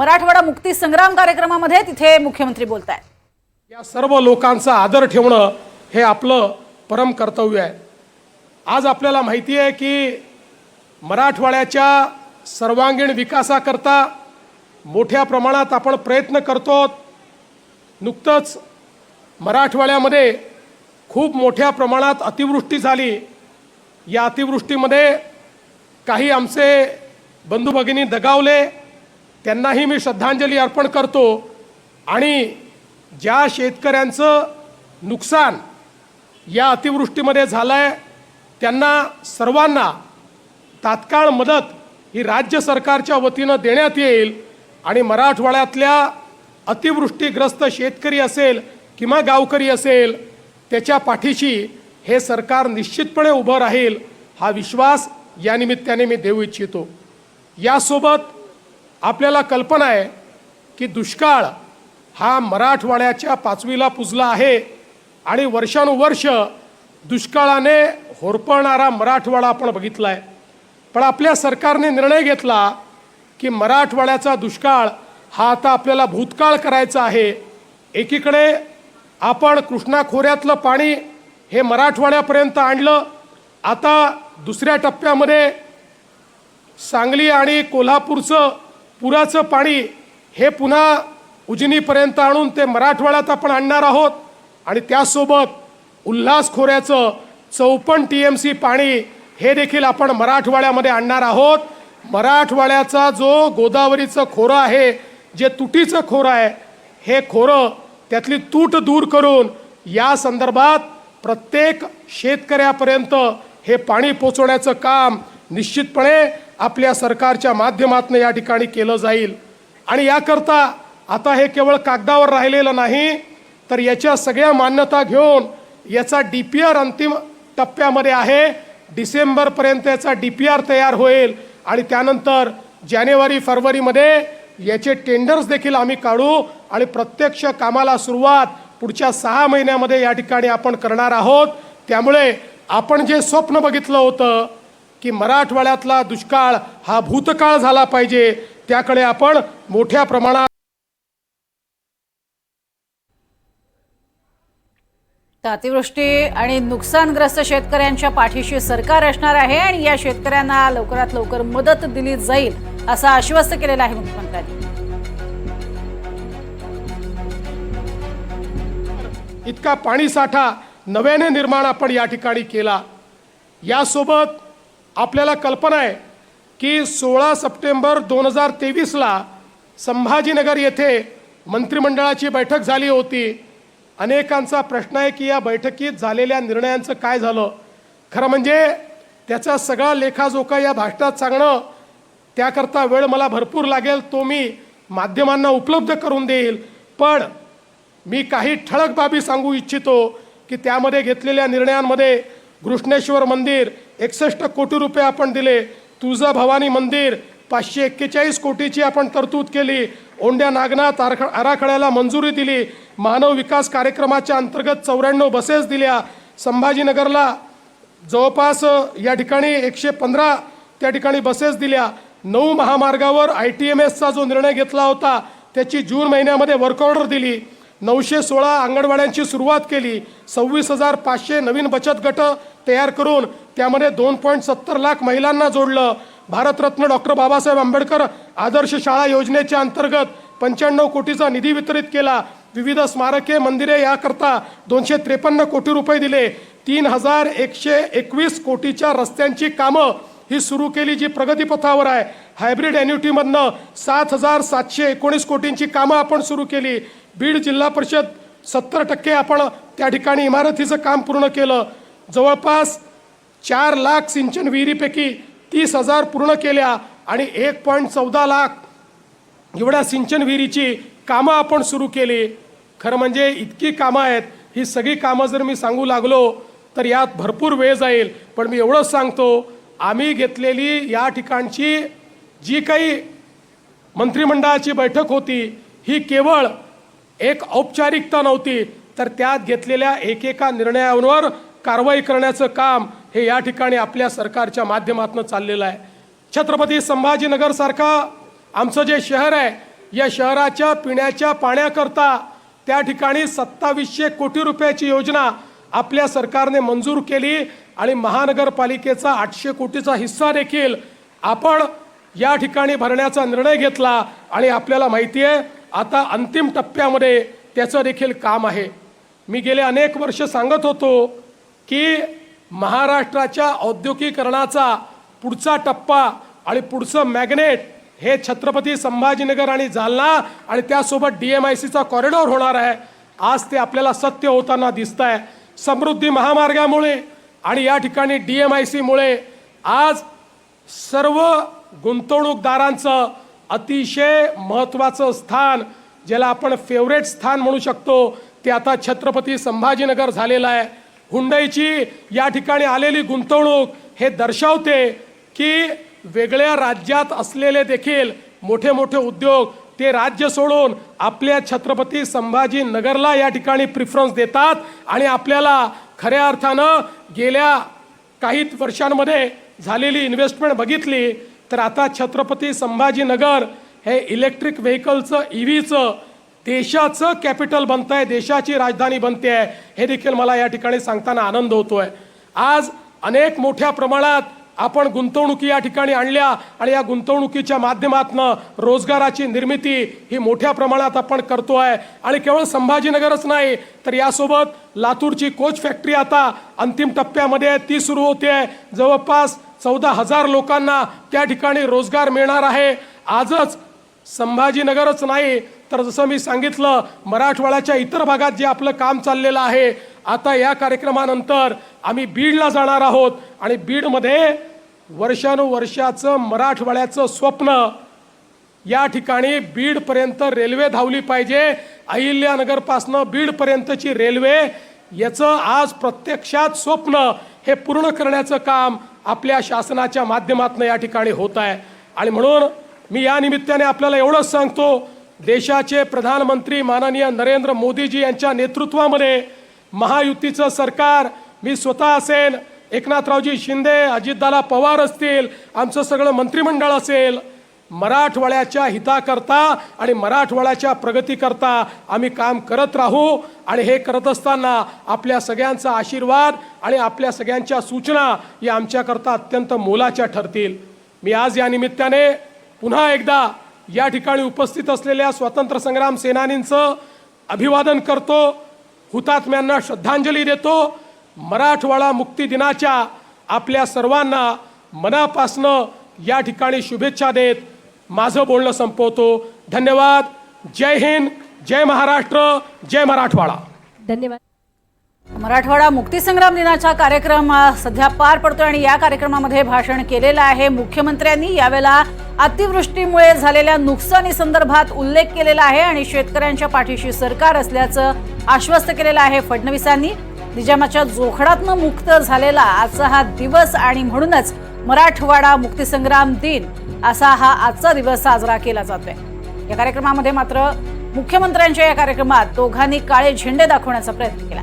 मराठवाडा मुक्ती संग्राम कार्यक्रमामध्ये तिथे मुख्यमंत्री बोलत आहेत या सर्व लोकांचा आदर ठेवणं हे आपलं परम कर्तव्य आहे. आज आपल्याला माहिती आहे की मराठवाड्याच्या सर्वांगीण विकासाकरता मोठ्या प्रमाणात आपण प्रयत्न करतो. नुकतंच मराठवाड्यामध्ये खूप मोठ्या प्रमाणात अतिवृष्टी झाली. या अतिवृष्टीमध्ये काही आमचे बंधू भगिनी दगावले. त्यांनाही मी श्रद्धांजली अर्पण करतो. आणि ज्या शेतकऱ्यांचं नुकसान या अतिवृष्टीमध्ये झालं आहे त्यांना सर्वांना तात्काळ मदत ही राज्य सरकारच्या वतीनं देण्यात येईल. आणि मराठवाड्यातल्या अतिवृष्टीग्रस्त शेतकरी असेल किंवा गावकरी असेल त्याच्या पाठीशी हे सरकार निश्चितपणे उभं राहील हा विश्वास या निमित्ताने मी देऊ इच्छितो. यासोबत आपल्याला कल्पना आहे की दुष्काळ हा मराठवाड्याच्या पाचवीला पुजला आहे आणि वर्षानुवर्ष दुष्काळाने होरपळणारा मराठवाडा आपण बघितला आहे पण आपल्या सरकारने निर्णय घेतला की मराठवाड्याचा दुष्काळ हा आता आपल्याला भूतकाळ करायचा आहे. एकीकडे आपण कृष्णा खोऱ्यातलं पाणी हे मराठवाड्यापर्यंत आणलं. आता दुसऱ्या टप्प्यामध्ये सांगली आणि कोल्हापूरचं पुराचं पाणी हे पुन्हा उजनीपर्यंत आणून ते मराठवाड्यात आपण आणणार आहोत. आणि त्यासोबत उल्हास खोऱ्याचं चौपन्न टी एम सी पाणी हे देखील आपण मराठवाड्यामध्ये आणणार आहोत. मराठवाड्याचा जो गोदावरीचं खोरं आहे जे तुटीचं खोरं आहे हे खोरं त्यातली तूट दूर करून या संदर्भात प्रत्येक शेतकऱ्यापर्यंत हे पाणी पोचवण्याचं काम निश्चितपणे आपल्या सरकारच्या माध्यमातून या ठिकाणी केलं जाईल. आणि याकरता आता हे केवळ कागदावर राहिलेलं नाही तर याच्या सगळ्या मान्यता घेऊन याचा डी पी आर अंतिम टप्प्यामध्ये आहे. डिसेंबरपर्यंत याचा डी पी आर तयार होईल. आणि त्यानंतर जानेवारी फरवरीमध्ये याचे टेंडर्स देखील आम्ही काढू आणि प्रत्यक्ष कामाला सुरुवात पुढच्या सहा महिन्यामध्ये या ठिकाणी आपण करणार आहोत. त्यामुळे आपण जे स्वप्न बघितलं होतं की मराठवाड्यातला दुष्काळ हा भूतकाळ झाला पाहिजे. त्याकडे आपण मोठ्या प्रमाणात अतिवृष्टी आणि नुकसानग्रस्त शेतकऱ्यांच्या पाठीशी सरकार असणार आहे आणि या शेतकऱ्यांना लवकरात लवकर मदत दिली जाईल असं आश्वस्त केलेलं आहे मुख्यमंत्र्यांनी. इतका पाणीसाठा नव्याने निर्माण आपण या ठिकाणी केला. यासोबत आपल्याला कल्पना आहे की सोळा सप्टेंबर दोन हजार तेवीसला संभाजीनगर येथे मंत्रिमंडळाची बैठक झाली होती. अनेकांचा प्रश्न आहे की या बैठकीत झालेल्या निर्णयांचं काय झालं? खरं म्हणजे त्याचा सगळा लेखाजोखा या भाषणात सांगणं त्याकरता वेळ मला भरपूर लागेल तो मी माध्यमांना उपलब्ध करून देईल. पण मी काही ठळक बाबी सांगू इच्छितो की त्यामध्ये घेतलेल्या निर्णयांमध्ये घृष्णेश्वर मंदिर एकसष्ट कोटी रुपये आपण दिले. तुळजा भवानी मंदिर पाचशे एक्केचाळीस कोटीची आपण तरतूद केली. ओंड्या नागनाथ आरख आराखड्याला मंजुरी दिली. मानव विकास कार्यक्रमाच्या अंतर्गत चौऱ्याण्णव बसेस दिल्या. संभाजीनगरला जवळपास या ठिकाणी एकशे पंधरा त्या ठिकाणी बसेस दिल्या. नऊ महामार्गावर आय टी एम एसचा जो निर्णय घेतला होता त्याची जून महिन्यामध्ये वर्क ऑर्डर दिली. नऊशे सोळा अंगणवाड्यांची सुरुवात केली. सव्वीस हजार पाचशे नवीन बचत गट तयार करून त्यामध्ये दोन पॉईंट सत्तर लाख महिलांना जोडलं. भारतरत्न डॉक्टर बाबासाहेब आंबेडकर आदर्श शाळा योजनेच्या अंतर्गत पंच्याण्णव कोटीचा निधी वितरित केला. विविध स्मारके मंदिरे याकरता दोनशे त्रेपन्न कोटी रुपये दिले. तीन हजार एकशे एकवीस कोटीच्या रस्त्यांची कामं ही सुरू केली जी प्रगतीपथावर आहे. हायब्रिड ॲन्युटीमधनं सात हजार सातशे एकोणीस कोटींची कामं आपण सुरू केली. बीड जिल्हा परिषद सत्तर टक्के आपण त्या ठिकाणी इमारतीचं काम पूर्ण केलं. जवळपास चार लाख सिंचन विहिरीपैकी तीस हजार पूर्ण केल्या आणि एक पॉईंट चौदा लाख एवढ्या सिंचन विहिरीची कामं आपण सुरू केली. खरं म्हणजे इतकी कामं आहेत. ही सगळी कामं जर मी सांगू लागलो तर यात भरपूर वेळ जाईल. पण मी एवढंच सांगतो आम्ही घेतलेली या ठिकाणची जी काही मंत्रिमंडळाची बैठक होती ही केवळ एक औपचारिकता नव्हती तर त्यात घेतलेल्या एकेका निर्णयांवर कारवाई करण्याचं काम हे या ठिकाणी आपल्या सरकारच्या माध्यमातून चाललेलं आहे. छत्रपती संभाजीनगरसारखा आमचं जे शहर आहे या शहराच्या पिण्याच्या पाण्याकरता त्या ठिकाणी सत्तावीसशे कोटी रुपयाची योजना आपल्या सरकारने मंजूर केली आणि महानगरपालिकेचा आठशे कोटीचा हिस्सा देखील आपण या ठिकाणी भरण्याचा निर्णय घेतला आणि आपल्याला माहिती आहे आता अंतिम टप्प्यामध्ये त्याचं देखील काम आहे. मी गेले अनेक वर्ष सांगत होतो की महाराष्ट्राच्या औद्योगिकरणाचा पुढचा टप्पा आणि पुढचं मॅग्नेट हे छत्रपती संभाजीनगर आणि जालना आणि त्यासोबत डी एम आय सीचा कॉरिडॉर होणार आहे. आज ते आपल्याला सत्य होताना दिसत आहे समृद्धी महामार्गामुळे आणि या ठिकाणी डी एम आय सीमुळे आज सर्व गुंतवणूकदारांचं अतिशय महत्त्वाचं स्थान ज्याला आपण फेवरेट स्थान म्हणू शकतो ते आता छत्रपती संभाजीनगर झालेलं आहे. हुंडईची या ठिकाणी आलेली गुंतवणूक हे दर्शवते की वेगळ्या राज्यात असलेले देखील मोठे मोठे उद्योग ते राज्य सोडून आपल्या छत्रपती संभाजीनगरला या ठिकाणी प्रिफरन्स देतात आणि आपल्याला खऱ्या अर्थानं गेल्या काही वर्षांमध्ये झालेली इन्व्हेस्टमेंट बघितली तर आता छत्रपती संभाजीनगर हे इलेक्ट्रिक व्हेकलचं ई व्हीचं देशाचं कॅपिटल बनत आहे देशाची राजधानी बनते आहे हे देखील मला या ठिकाणी सांगताना आनंद होतो आहे आज अनेक मोठ्या प्रमाणात आपण गुंतवणुकी या ठिकाणी आणल्या आणि या गुंतवणुकीच्या माध्यमातनं रोजगाराची निर्मिती ही मोठ्या प्रमाणात आपण करतो आहे. आणि केवळ संभाजीनगरच नाही तर यासोबत लातूरची कोच फॅक्टरी आता अंतिम टप्प्यामध्ये आहे ती सुरू होते. आहे जवळपास चौदा हजार लोकांना त्या ठिकाणी रोजगार मिळणार आहे. आजच संभाजीनगरच नाही तर जसं मी सांगितलं मराठवाड्याच्या इतर भागात जे आपलं काम चाललेलं आहे आता या कार्यक्रमानंतर आम्ही बीडला जाणार आहोत आणि बीडमध्ये वर्षानुवर्षाचं मराठवाड्याचं स्वप्न या ठिकाणी बीडपर्यंत रेल्वे धावली पाहिजे. अहिल्यानगरपासनं बीडपर्यंतची रेल्वे याचं आज प्रत्यक्षात स्वप्न हे पूर्ण करण्याचं काम आपल्या शासनाच्या माध्यमातून या ठिकाणी होत आहे. आणि म्हणून मी या निमित्ताने आपल्याला एवढंच सांगतो देशाचे प्रधानमंत्री माननीय नरेंद्र मोदीजी यांच्या नेतृत्वामध्ये महायुतीचं सरकार मी स्वतः असेल एकनाथरावजी शिंदे अजितदादा पवार असतील आमचं सगळं मंत्रिमंडळ असेल मराठवाड्याच्या हिताकरता आणि मराठवाड्याच्या प्रगतीकरता आम्ही काम करत राहू आणि हे करत असताना आपल्या सगळ्यांचा आशीर्वाद आणि आपल्या सगळ्यांच्या सूचना या आमच्याकरता अत्यंत मोलाच्या ठरतील. मी आज या निमित्ताने पुन्हा एकदा या ठिकाणी उपस्थित असलेल्या स्वातंत्र्य संग्राम सेनानींचं अभिवादन करतो हुतात्म्यांना श्रद्धांजली देतो. मराठवाडा मुक्ती दिनाच्या आपल्या सर्वांना मनापासनं या ठिकाणी शुभेच्छा देत माझं बोलणं संपवतो. धन्यवाद. जय हिंद. जय महाराष्ट्र. जय मराठवाडा. धन्यवाद. मराठवाडा मुक्तीसंग्राम दिनाचा कार्यक्रम सध्या पार पडतोय आणि या कार्यक्रमामध्ये भाषण केलेलं आहे. मुख्यमंत्र्यांनी यावेळेला अतिवृष्टीमुळे झालेल्या नुकसानी संदर्भात उल्लेख केलेला आहे आणि शेतकऱ्यांच्या पाठीशी सरकार असल्याचं आश्वस्त केलेलं आहे फडणवीसांनी. निजामाच्या जोखडातनं मुक्त झालेला आजचा हा दिवस आणि म्हणूनच मराठवाडा मुक्तीसंग्राम दिन असा हा आजचा दिवस साजरा केला जातोय. या कार्यक्रमामध्ये मात्र मुख्यमंत्र्यांच्या या कार्यक्रमात दोघांनी काळे झेंडे दाखवण्याचा प्रयत्न केला.